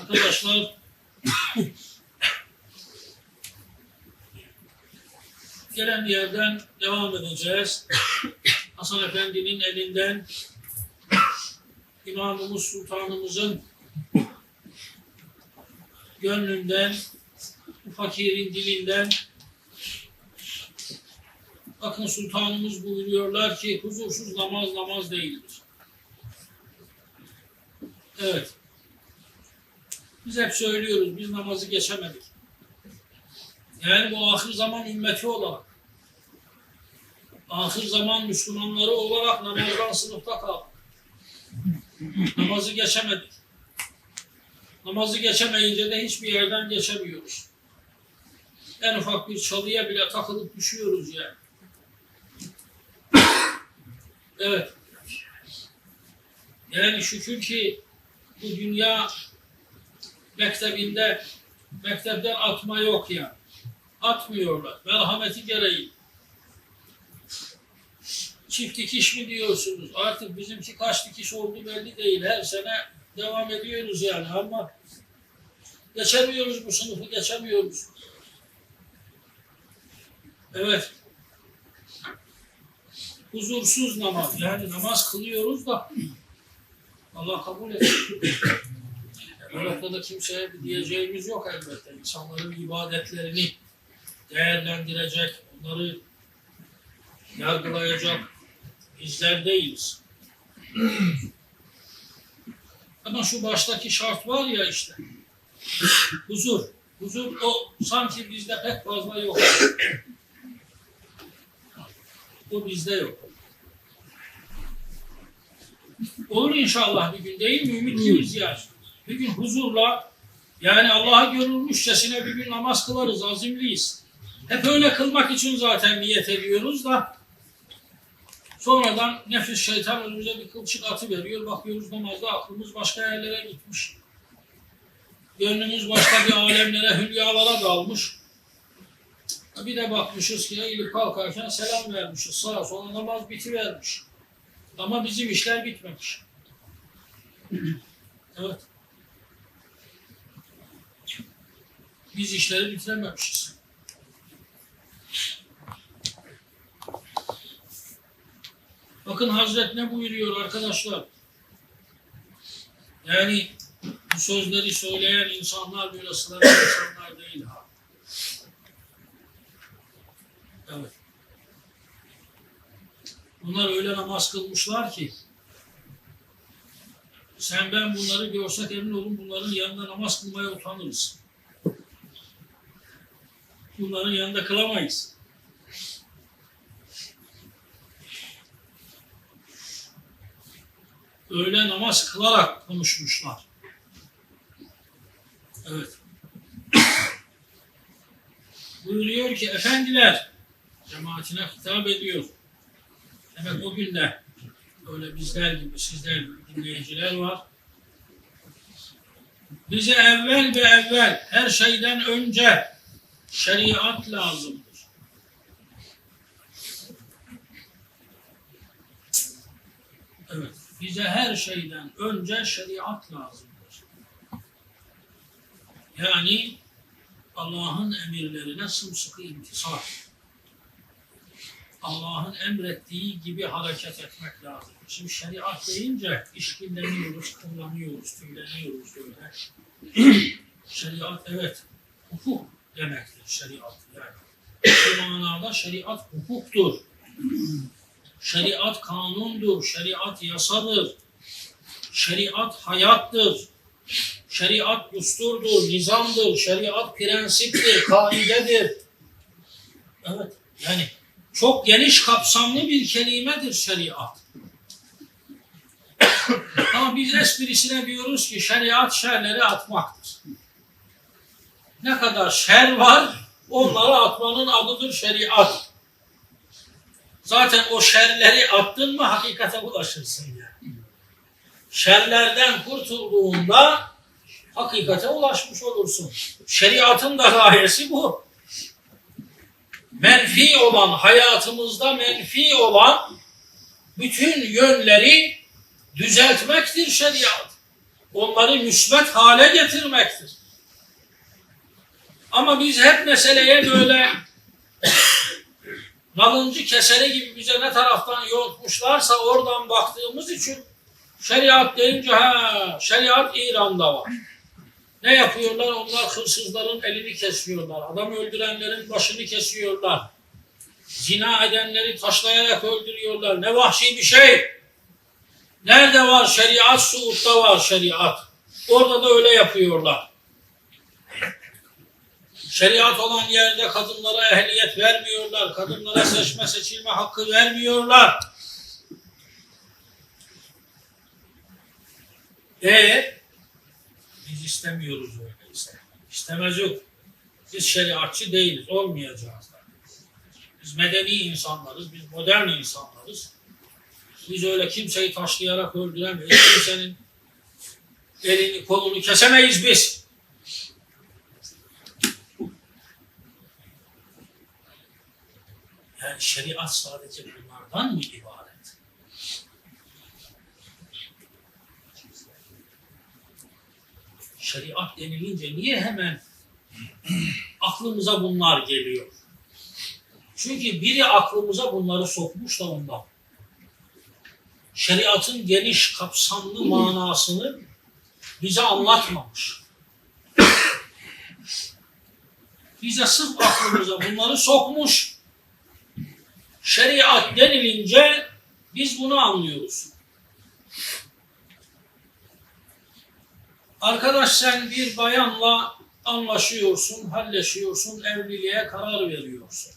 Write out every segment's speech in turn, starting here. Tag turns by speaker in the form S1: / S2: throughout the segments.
S1: Arkadaşlar gelen yerden devam edeceğiz. Hasan Efendi'nin elinden İmamımız Sultanımızın gönlünden, fakirin dilinden bakın Sultanımız buyuruyorlar ki huzursuz namaz namaz değildir. Evet. Biz hep söylüyoruz, biz namazı geçemedik. Yani bu ahir zaman ümmeti olarak, ahir zaman Müslümanları olarak namazdan sınıfta kaldık. Namazı geçemedik. Namazı geçemeyince de hiçbir yerden geçemiyoruz. En ufak bir çalıya bile takılıp düşüyoruz yani. Evet. Yani şükür ki bu dünya mektebinde mektepten atma yok ya. Atmıyorlar. Merhameti gereği. Çift dikiş mi diyorsunuz? Artık bizimki kaç dikiş oldu belli değil. Her sene devam ediyoruz yani ama geçemiyoruz bu sınıfı geçemiyoruz. Evet. Huzursuz namaz. Yani namaz kılıyoruz da Allah kabul etsin. Bu noktada kimseye bir diyeceğimiz yok elbette. İnsanların ibadetlerini değerlendirecek, onları yargılayacak bizler değiliz. Ama şu baştaki şart var ya işte. Huzur. Huzur o sanki bizde pek fazla yok. O bizde yok. Olur inşallah bir gün değil mi? Ümitliyiz yani. Bir gün huzurla yani Allah'a görülmüşçesine bir gün namaz kılarız, azimliyiz. Hep öyle kılmak için zaten niyet ediyoruz da sonradan nefis şeytan önümüze bir kılçık atı veriyor. Bakıyoruz namazda aklımız başka yerlere gitmiş. Gönlümüz başka bir alemlere, hülyalara dalmış. Bir de bakmışız ki eğilip kalkarken selam vermişiz. Sağa sola namaz bitivermiş. Ama bizim işler bitmemiş. Evet. Biz işleri bitirememişiz. Bakın Hazret ne buyuruyor arkadaşlar. Yani bu sözleri söyleyen insanlar böyle sıradan insanlar değil ha. Evet. Bunlar öyle namaz kılmışlar ki sen ben bunları görsek emin olun bunların yanında namaz kılmaya utanırız. Bunların yanında kılamayız. Öyle namaz kılarak konuşmuşlar. Evet. Buyuruyor ki efendiler cemaatine hitap ediyor. Evet o günde öyle bizler gibi sizler gibi dinleyiciler var. Bize evvel ve evvel her şeyden önce şeriat lazımdır. Evet, bize her şeyden önce şeriat lazımdır. Yani Allah'ın emirlerine sımsıkı imtisal. Allah'ın emrettiği gibi hareket etmek lazım. Şimdi şeriat deyince işkilleniyoruz, kullanıyoruz, tüyleniyoruz böyle. şeriat evet, hukuk demektir şeriat yani. Manada şeriat hukuktur. Şeriat kanundur, şeriat yasadır. Şeriat hayattır. Şeriat düsturdur, nizamdır, şeriat prensiptir, kaidedir. Evet, yani çok geniş kapsamlı bir kelimedir şeriat. Ama biz esprisine diyoruz ki şeriat şerleri atmaktır. Ne kadar şer var onları atmanın adıdır şeriat. Zaten o şerleri attın mı hakikate ulaşırsın yani. Şerlerden kurtulduğunda hakikate ulaşmış olursun. Şeriatın da gayesi bu. Menfi olan, hayatımızda menfi olan bütün yönleri düzeltmektir şeriat. onları müsbet hale getirmektir. Ama biz hep meseleye böyle nalıncı keseri gibi bize ne taraftan yontmuşlarsa oradan baktığımız için şeriat deyince ha şeriat İran'da var. Ne yapıyorlar? Onlar hırsızların elini kesiyorlar. Adam öldürenlerin başını kesiyorlar. Zina edenleri taşlayarak öldürüyorlar. Ne vahşi bir şey. Nerede var şeriat? Suud'da var şeriat. Orada da öyle yapıyorlar. Şeriat olan yerde kadınlara ehliyet vermiyorlar. Kadınlara seçme seçilme hakkı vermiyorlar. E biz istemiyoruz öyle işte. İstemez yok. Biz şeriatçı değiliz. Olmayacağız. Biz medeni insanlarız. Biz modern insanlarız. Biz öyle kimseyi taşlayarak öldüremeyiz. Kimsenin elini kolunu kesemeyiz biz. Yani şeriat sadece bunlardan mı ibaret? Şeriat denilince niye hemen aklımıza bunlar geliyor? Çünkü biri aklımıza bunları sokmuş da ondan. Şeriatın geniş kapsamlı manasını bize anlatmamış. Bize sırf aklımıza bunları sokmuş. Şeriat denilince biz bunu anlıyoruz. Arkadaş sen bir bayanla anlaşıyorsun, halleşiyorsun, evliliğe karar veriyorsun.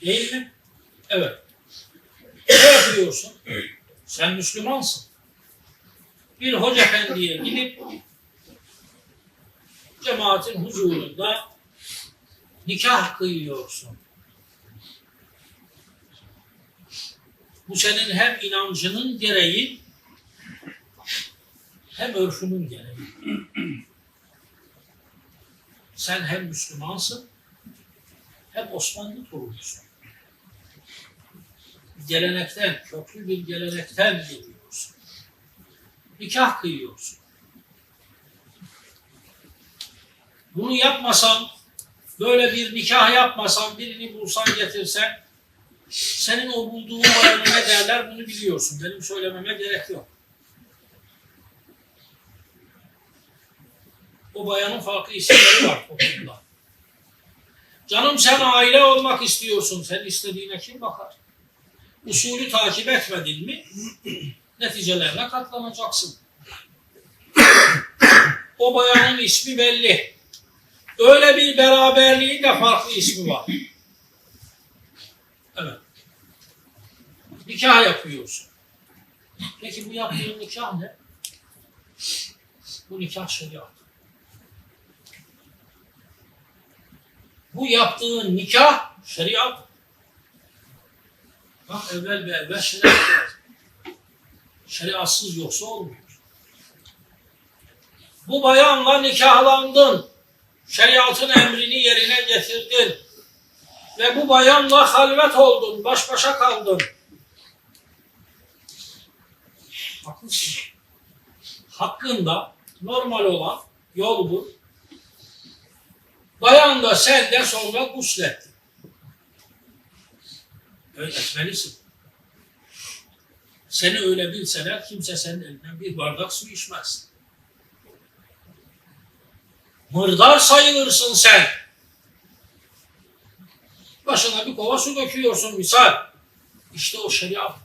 S1: Değil mi? Evet. Ne yapıyorsun? Sen Müslümansın. Bir hoca efendiye gidip cemaatin huzurunda nikah kıyıyorsun. Bu senin hem inancının gereği hem örfünün gereği. Sen hem Müslümansın hem Osmanlı torunusun. Gelenekten, köklü bir gelenekten geliyorsun. Nikah kıyıyorsun. Bunu yapmasan, böyle bir nikah yapmasan, birini bulsan getirsen, senin o bulduğun bayana ne derler bunu biliyorsun. Benim söylememe gerek yok. O bayanın farklı isimleri var toplumda. Canım sen aile olmak istiyorsun. Sen istediğine kim bakar? Usulü takip etmedin mi neticelerine katlanacaksın. O bayanın ismi belli. Öyle bir beraberliğin de farklı ismi var. Evet. Nikah yapıyorsun. Peki bu yaptığın nikah ne? Bu nikah şeriat. Bu yaptığın nikah şeriat. Bak evvel ve evvel şeriat. Şeriatsız yoksa olmuyor. Bu bayanla nikahlandın. Şeriatın emrini yerine getirdin. Ve bu bayanla halvet oldun. Baş başa kaldın. Haklısın. Hakkında normal olan yol bu. Bayan da sen de sonra guslettin. Öyle etmelisin. Seni öyle bilseler kimse senin elinden bir bardak su içmez. Mırdar sayılırsın sen. Başına bir kova su döküyorsun misal. İşte o şeriat.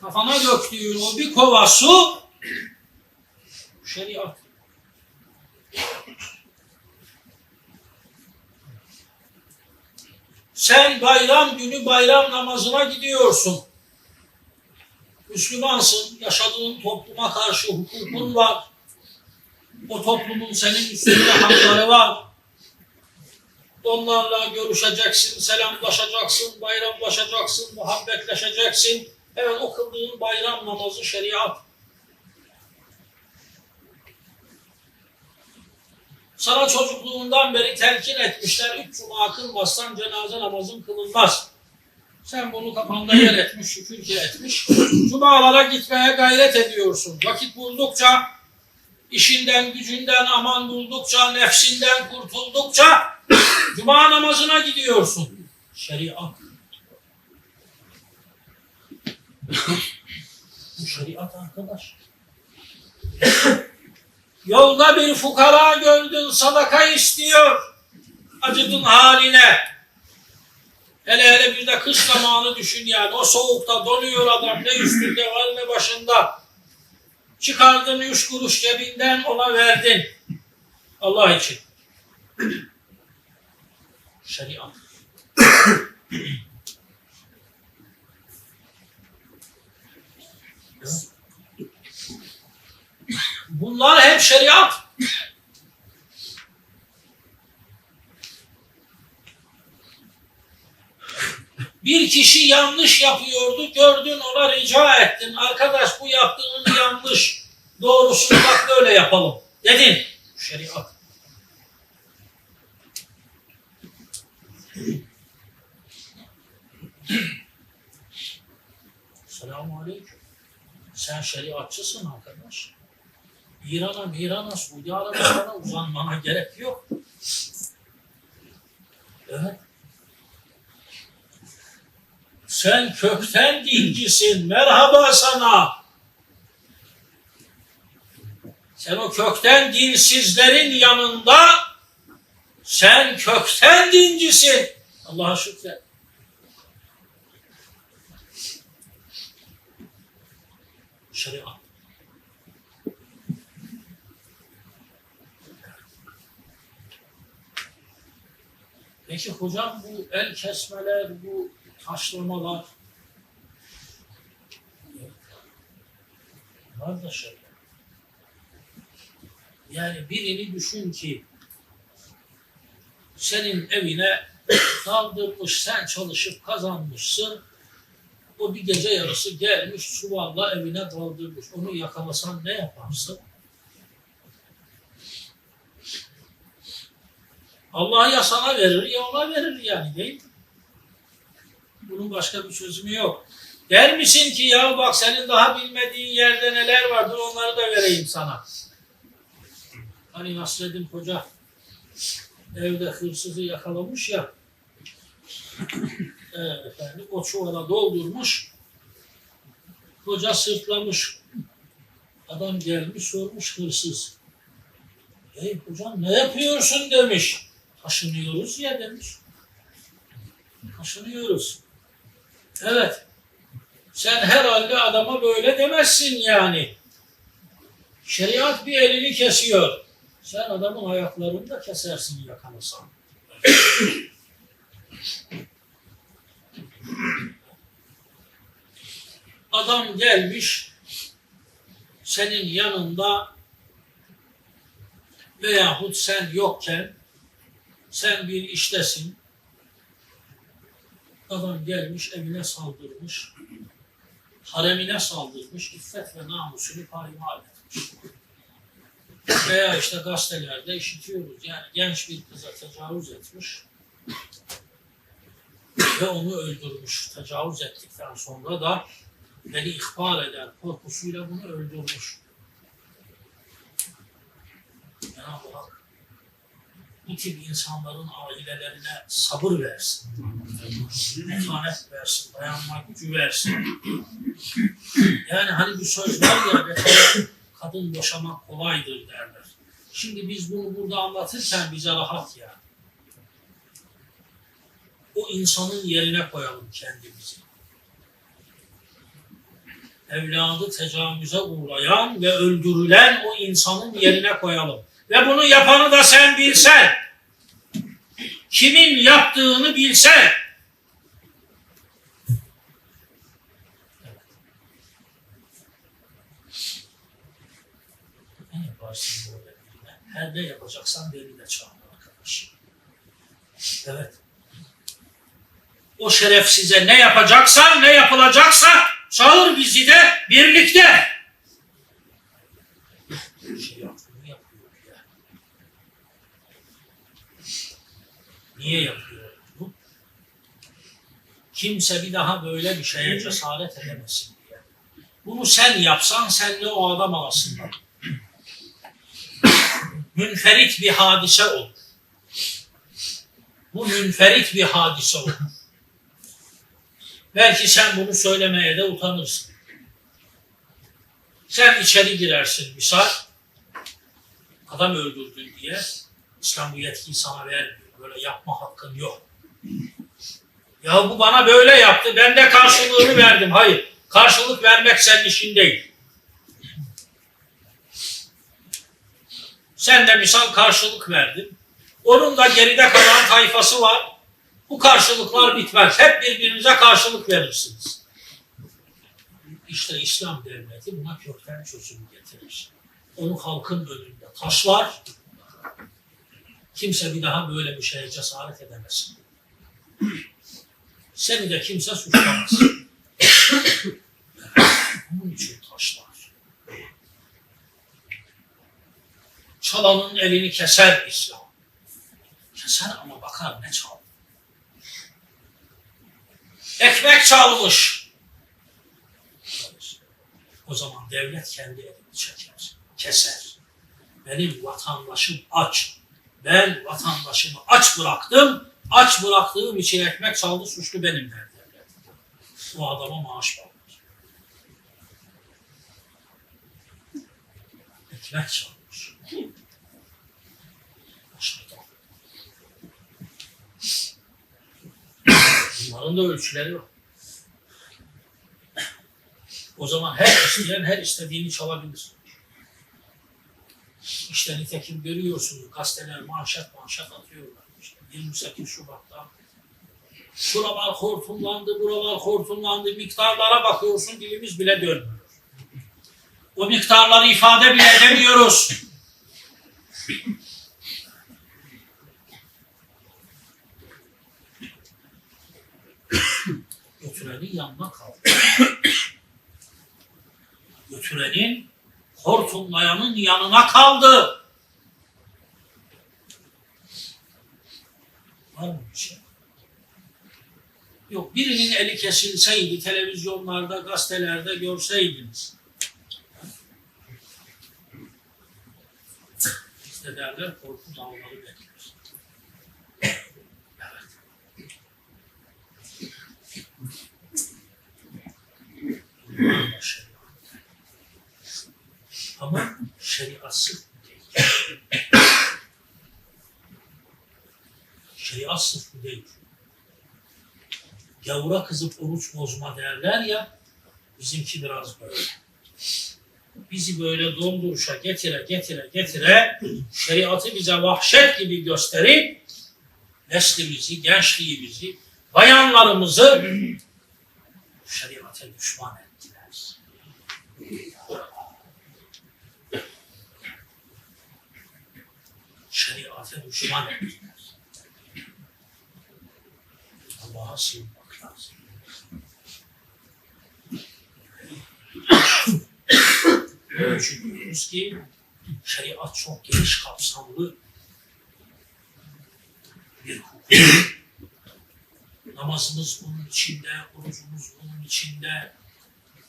S1: Kafana döktüğün o bir kova su şeriat. Sen bayram günü bayram namazına gidiyorsun. Müslümansın, yaşadığın topluma karşı hukukun var. O toplumun senin üstünde hakları var. Onlarla görüşeceksin, selamlaşacaksın, bayramlaşacaksın, muhabbetleşeceksin. Evet o kıldığın bayram namazı şeriat. Sana çocukluğundan beri telkin etmişler. Üç cuma kılmazsan cenaze namazın kılınmaz. Sen bunu kafanda yer etmiş, şükür ki etmiş. Cumalara gitmeye gayret ediyorsun. Vakit buldukça, işinden, gücünden aman buldukça, nefsinden kurtuldukça Cuma namazına gidiyorsun. Şeriat. Bu şeriat arkadaş. Yolda bir fukara gördün sadaka istiyor. Acıdın haline. Hele hele bir de kış zamanı düşün yani. O soğukta donuyor adam. Ne üstünde var ne başında. Çıkardın üç kuruş cebinden ona verdin. Allah için. Şeriat. Bunlar hep şeriat. Bir kişi yanlış yapıyordu, gördün ona rica ettin. Arkadaş bu yaptığın yanlış. Doğrusunu bak böyle yapalım. Dedin. Şeriat. Selamun Aleyküm. Sen şeriatçısın arkadaş. İran'a, İran'a, Suudi Arabistan'a uzanmana gerek yok. Evet. Sen kökten dincisin. Merhaba sana. Sen o kökten dinsizlerin yanında sen kökten dincisin. Allah'a şükret. Şeriat. Peki hocam bu el kesmeler, bu taşlamalar var da şöyle. Yani birini düşün ki senin evine daldırmış, sen çalışıp kazanmışsın. O bir gece yarısı gelmiş çuvalla evine daldırmış. Onu yakalasan ne yaparsın? Allah ya sana verir ya ona verir yani değil mi? Bunun başka bir çözümü yok. Der misin ki ya bak senin daha bilmediğin yerde neler vardır onları da vereyim sana. Hani Nasreddin Hoca evde hırsızı yakalamış ya. Evet efendim o çuvala doldurmuş. Hoca sırtlamış. Adam gelmiş sormuş hırsız. Ey hocam ne yapıyorsun demiş. Taşınıyoruz ya demiş. Taşınıyoruz. Evet. Sen herhalde adama böyle demezsin yani. Şeriat bir elini kesiyor. Sen adamın ayaklarını da kesersin yakalasan. Adam gelmiş senin yanında veyahut sen yokken sen bir iştesin. Adam gelmiş evine saldırmış. Haremine saldırmış. İffet ve namusunu paymal etmiş. Veya işte gazetelerde işitiyoruz. Yani genç bir kıza tecavüz etmiş. Ve onu öldürmüş. Tecavüz ettikten sonra da beni ihbar eder korkusuyla bunu öldürmüş. Cenab-ı Hak bu tip insanların ailelerine sabır versin. Metanet versin, dayanma gücü versin. Yani hani bir söz var ya kadın boşamak kolaydır derler. Şimdi biz bunu burada anlatırken bize rahat ya. O insanın yerine koyalım kendimizi. Evladı tecavüze uğrayan ve öldürülen o insanın yerine koyalım. Ve bunu yapanı da sen bilsen. Kimin yaptığını bilsen. Her ne yapacaksan beni de çağır arkadaş. Evet. O şerefsize ne yapacaksan, ne yapılacaksa çağır bizi de birlikte. Şey yaptığını yapıyor ya. Niye yapıyor bunu? Kimse bir daha böyle bir şeye cesaret edemesin diye. Bunu sen yapsan senle o adam arasında. Münferit bir hadise olur. Bu münferit bir hadise olur. Belki sen bunu söylemeye de utanırsın. Sen içeri girersin misal. Adam öldürdün diye. İslam bu yetkiyi sana vermiyor. Böyle yapma hakkın yok. Ya bu bana böyle yaptı. Ben de karşılığını verdim. Hayır. Karşılık vermek senin işin değil. Sen de misal karşılık verdin. Onun da geride kalan tayfası var. Bu karşılıklar bitmez. Hep birbirinize karşılık verirsiniz. İşte İslam devleti buna kökten çözüm getirir. Onu halkın önünde taşlar. Kimse bir daha böyle bir şeye cesaret edemez. Seni de kimse suçlamaz. Bunun için taşlar. Çalanın elini keser İslam. Keser ama bakar ne çaldı. Ekmek çalmış. O zaman devlet kendi elini çeker, keser. Benim vatandaşım aç. Ben vatandaşımı aç bıraktım. Aç bıraktığım için ekmek çaldı suçlu benim der. O adama maaş bağlar. Ekmek çalmış. Bunların da ölçüleri var. O zaman her isteyen her istediğini çalabilir. İşte nitekim görüyorsunuz gazeteler manşet manşet atıyorlar. İşte 28 Şubat'ta şuralar hortumlandı, buralar hortumlandı. Miktarlara bakıyorsun dilimiz bile dönmüyor. O miktarları ifade bile edemiyoruz. Götürenin yanına kaldı. Götürenin hortumlayanın yanına kaldı. Var mı bir şey? Yok birinin eli kesilseydi televizyonlarda, gazetelerde görseydiniz. İşte derler korku dağları bekliyor. Evet. Bunlar da şeriat. Bu değil. Şeriatsız bu değil. Gavura kızıp oruç bozma derler ya, bizimki biraz böyle. Bizi böyle dolduruşa getire getire getire, şeriatı bize vahşet gibi gösterip, neslimizi, gençliğimizi, bayanlarımızı şeriata düşman ettiler. Şeriata düşman ettiler. Allah'a sığınmak lazım. İçin diyoruz ki şeriat çok geniş kapsamlı bir hukuk. Namazımız bunun içinde, orucumuz bunun içinde,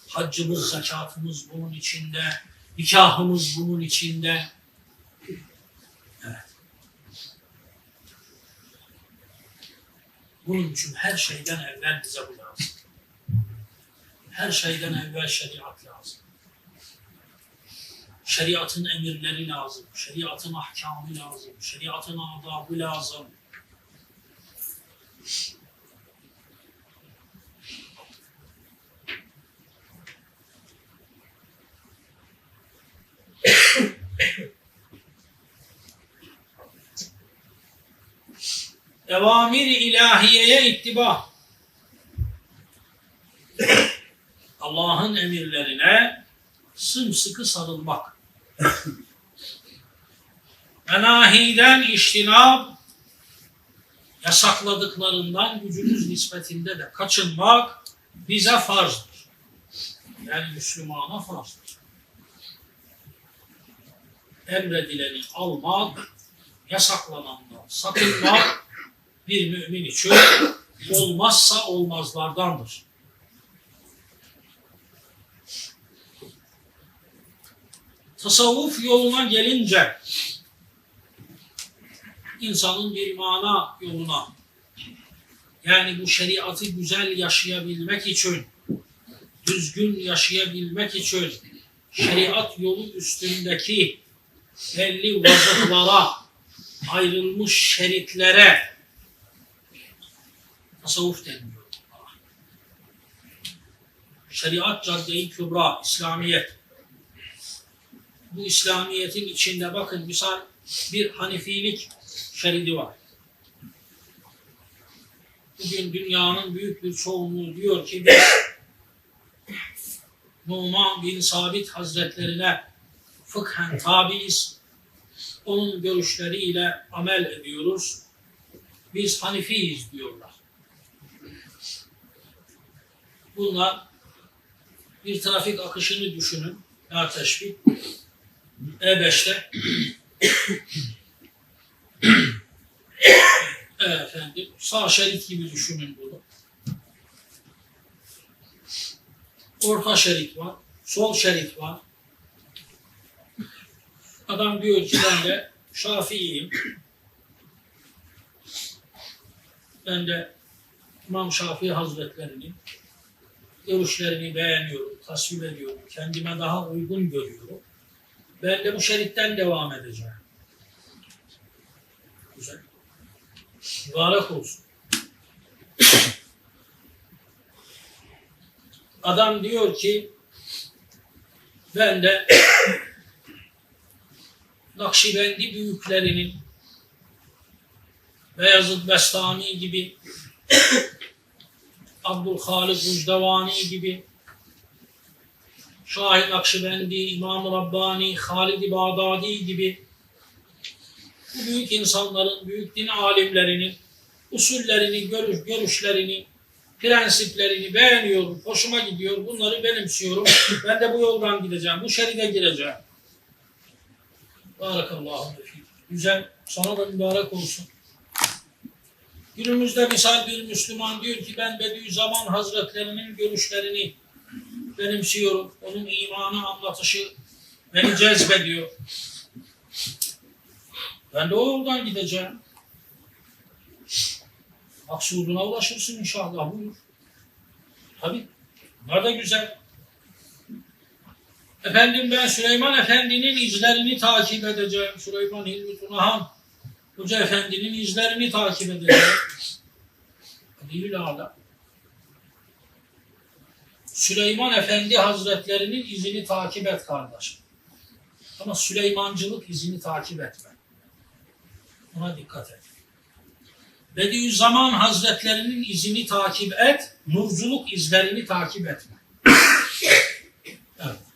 S1: haccımız, zekatımız bunun içinde, nikahımız bunun içinde. Bunun için her şeyden evvel bize bu lazım. Her şeyden evvel şeriat lazım. Şeriatın emirleri lazım, şeriatın ahkamı lazım, şeriatın adabı lazım. Evamir-i ilahiyeye ittiba. Allah'ın emirlerine sımsıkı sarılmak. Menahiden iştinab, yasakladıklarından gücümüz nispetinde de kaçınmak bize farzdır. Yani Müslümana farzdır. Emredileni almak, yasaklanandan sakınmak bir mümin için olmazsa olmazlardandır. Tasavvuf yoluna gelince insanın bir mana yoluna yani bu şeriatı güzel yaşayabilmek için düzgün yaşayabilmek için şeriat yolu üstündeki belli vazıflara ayrılmış şeritlere tasavvuf deniliyor. Şeriat cadde-i kübra, İslamiyet. Bu İslamiyet'in içinde bakın misal bir Hanefilik şeridi var. Bugün dünyanın büyük bir çoğunluğu diyor ki biz Numan bin Sabit Hazretlerine fıkhen tabiiz. Onun görüşleriyle amel ediyoruz. Biz Hanifiyiz diyorlar. Bunlar bir trafik akışını düşünün. Ya teşbih. E5'te E, efendim sağ şerit gibi düşünün bunu. Orta şerit var, sol şerit var. Adam diyor ki ben de Şafii'yim. Ben de İmam Şafii Hazretleri'nin görüşlerini beğeniyorum, tasvip ediyorum. Kendime daha uygun görüyorum. Ben de bu şeritten devam edeceğim. Güzel. Mübarek olsun. Adam diyor ki ben de Nakşibendi büyüklerinin Beyazıt Bestami gibi Abdülhalik Mucdevani gibi Şahin Nakşibendi, İmam-ı Rabbani, Halid-i Bağdadi gibi bu büyük insanların, büyük din alimlerinin usullerini, görüş, görüşlerini, prensiplerini beğeniyorum, hoşuma gidiyor, bunları benimsiyorum. Ben de bu yoldan gideceğim, bu şeride gireceğim. Barakallahu. Güzel, sana da mübarek olsun. Günümüzde misal bir Müslüman diyor ki ben Bediüzzaman Hazretlerinin görüşlerini benimsiyorum. Onun imanı anlatışı beni cezbediyor. Ben de o yoldan gideceğim. Maksuduna ulaşırsın inşallah. Buyur. Tabii. Bunlar da güzel. Efendim ben Süleyman Efendi'nin izlerini takip edeceğim. Süleyman Hilmi Tunahan Hoca Efendi'nin izlerini takip. Değil ala. Süleyman Efendi Hazretlerinin izini takip et kardeşim. Ama Süleymancılık izini takip etme. Ona dikkat et. Bediüzzaman Hazretlerinin izini takip et, nurculuk izlerini takip etme. Evet.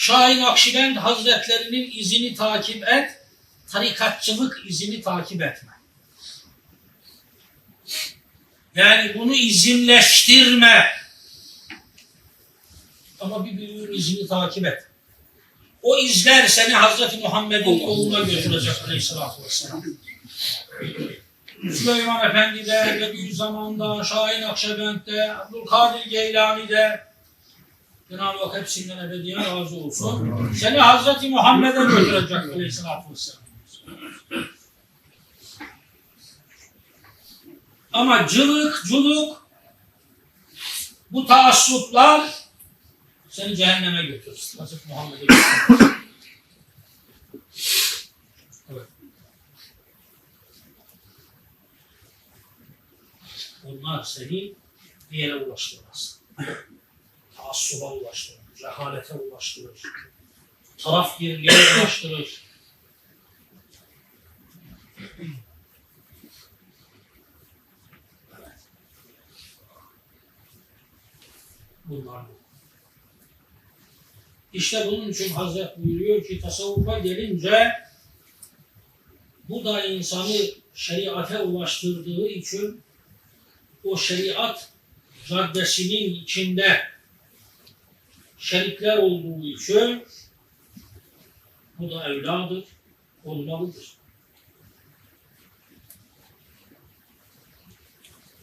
S1: Şahin Akşibend Hazretlerinin izini takip et, tarikatçılık izini takip etme. Yani bunu izinleştirme. Ama bir büyüğün izini takip et. O izler seni Hazreti Muhammed'in yoluna götürecek Aleyhisselatü Vesselam. Süleyman Efendi'de, Bediüzzaman'da, Şahin Akşebend'de, Abdülkadir Geylani'de, Cenab-ı Hak hepsinden ebediyen razı olsun. Seni Hazreti Muhammed'e götürecek Aleyhisselatü Vesselam. Ama cılık, culuk, bu taassuplar seni cehenneme götürür. Hazreti Muhammed'e götürür. Evet. Bunlar seni bir yere ulaştırmaz. Taassuba ulaştırır, cehalete ulaştırır, tarafgirliğe ulaştırır. Bunlar bu. İşte bunun için Hazret buyuruyor ki tasavvufa gelince bu da insanı şeriate ulaştırdığı için o şeriat caddesinin içinde şerikler olduğu için bu da evladır, olmalıdır.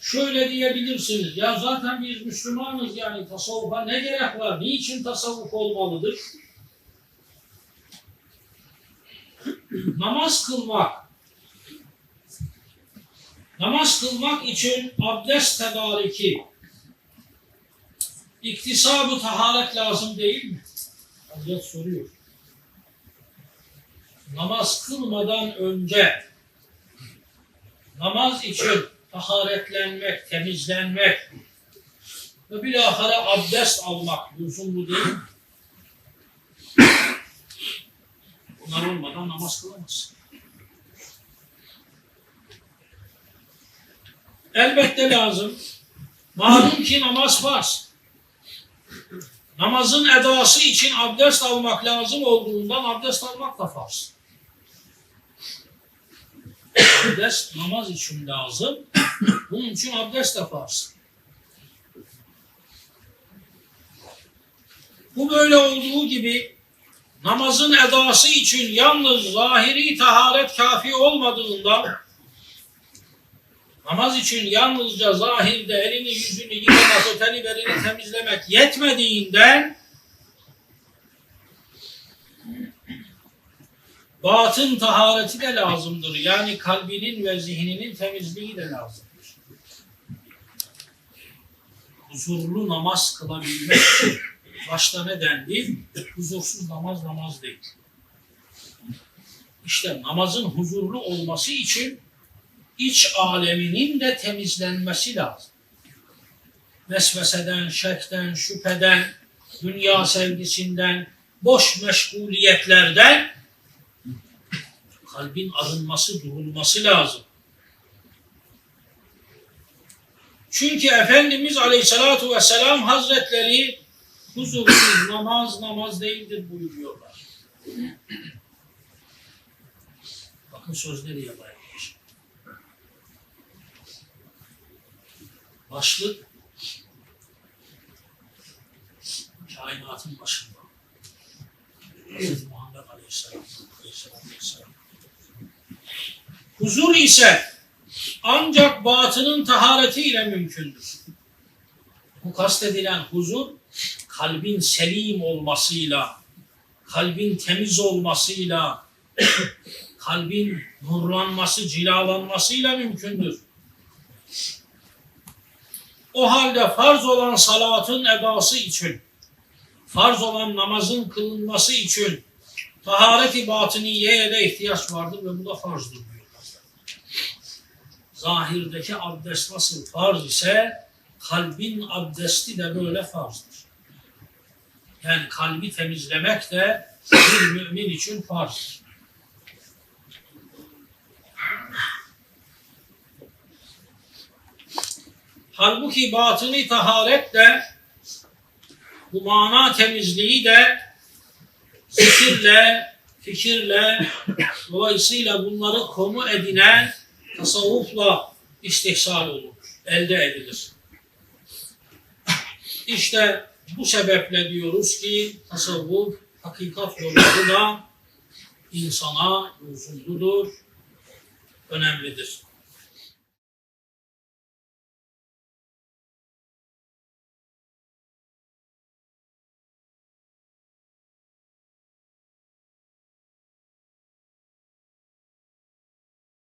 S1: şöyle diyebilirsiniz. Ya zaten biz Müslümanız yani tasavvufa ne gerek var? Niçin tasavvuf olmalıdır? Namaz kılmak. Namaz kılmak için abdest tedariki, iktisabı taharet lazım değil mi? Hazret soruyor. Namaz kılmadan önce namaz için taharetlenmek, temizlenmek ve bilahare abdest almak lüzumlu değil mi? Bunlar olmadan namaz kılamazsın. Elbette lazım. Malum ki namaz farz. Namazın edası için abdest almak lazım olduğundan abdest almak da farz. Abdest namaz için lazım. Bunun için abdest de farz. Bu böyle olduğu gibi namazın edası için yalnız zahiri taharet kafi olmadığından namaz için yalnızca zahirde elini yüzünü yıkamak, öteni berini temizlemek yetmediğinden batın tahareti de lazımdır. Yani kalbinin ve zihninin temizliği de lazımdır. Huzurlu namaz kılabilmek için başta ne dendi? Huzursuz namaz namaz değil. İşte namazın huzurlu olması için iç aleminin de temizlenmesi lazım. Vesveseden, şekten, şüpheden, dünya sevgisinden, boş meşguliyetlerden kalbin arınması, durulması lazım. Çünkü Efendimiz Aleyhisselatü Vesselam Hazretleri huzursuz namaz namaz değildir buyuruyorlar. Bakın sözleri yalaymış. Başlık kainatın başında. Hz. Muhammed Aleyhisselam. Aleyhisselatü Vesselam. Huzur ise ancak batının taharetiyle mümkündür. Bu kastedilen huzur kalbin selim olmasıyla, kalbin temiz olmasıyla, kalbin nurlanması, cilalanmasıyla mümkündür. O halde farz olan salatın edası için, farz olan namazın kılınması için taharet-i batıniyeye de ihtiyaç vardır ve bu da farzdır diyorlar. Zahirdeki abdest nasıl farz ise kalbin abdesti de böyle farzdır. Yani kalbi temizlemek de bir mümin için farz. Halbuki batını taharet de bu mana temizliği de zikirle, fikirle, dolayısıyla bunları konu edinen tasavvufla istihsal olur, elde edilir. İşte bu sebeple diyoruz ki tasavvuf hakikat yolları da insana lüzumludur, önemlidir.